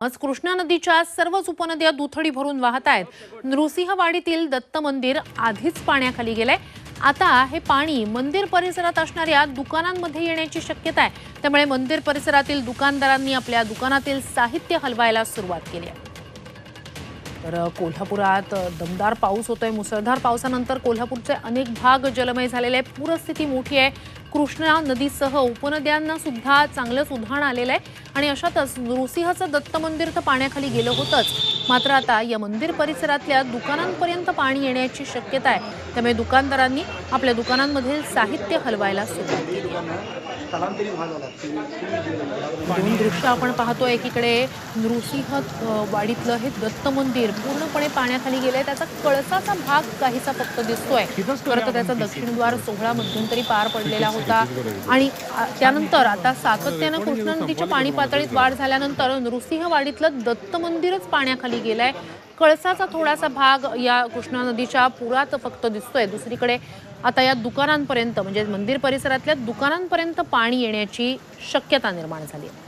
आज कृष्णा नदीच्या सर्वच उपनद्या दुथडी भरून वाहत आहेत. नृसिंहवाडीतील दत्त मंदिर आधीच पाण्याखाली गेलंय. आता हे पाणी मंदिर परिसरात असणाऱ्या दुकानांमध्ये येण्याची शक्यता आहे. त्यामुळे मंदिर परिसरातील दुकानदारांनी आपल्या दुकानातील साहित्य हलवायला सुरुवात केली आहे. तर कोल्हापुरात दमदार पाऊस होतोय. मुसळधार पावसानंतर कोल्हापूरचे अनेक भाग जलमय झालेले आहे पूरस्थिती मोठी आहे. कृष्णा नदीसह उपनद्यांना सुद्धा चांगलंच उधाण आलेलं आहे. आणि अशातच नृसिंहाचं दत्त मंदिर तर पाण्याखाली गेलं होतंच. मात्र आता या मंदिर परिसरातल्या दुकानांपर्यंत पाणी येण्याची शक्यता आहे. त्यामुळे दुकानदारांनी आपल्या दुकानांमधील साहित्य हलवायला सुरुवात केली दृश्य आपण पाहतोय. एकीकडे नृसिंह वाडीतलं हे दत्त मंदिर पूर्णपणे पाण्याखाली गेलंय. त्याचा कळसाचा भाग काहीसा फक्त दिसतोय. खरं तर त्याचा दक्षिणद्वार सोहळा मध्यंतरी पार पडलेला होता. आणि त्यानंतर आता सातत्यानं कृष्णा नदीच्या पाणी पातळीत वाढ झाल्यानंतर नृसिंहवाडीतलं दत्त मंदिरच पाण्याखाली गेलंय. कळसाचा थोडासा भाग या कृष्णा नदीच्या पुरात फक्त दिसतोय. दुसरीकडे आता या दुकानांपर्यंत म्हणजे मंदिर परिसरातल्या दुकानांपर्यंत पाणी येण्याची शक्यता निर्माण झाली आहे.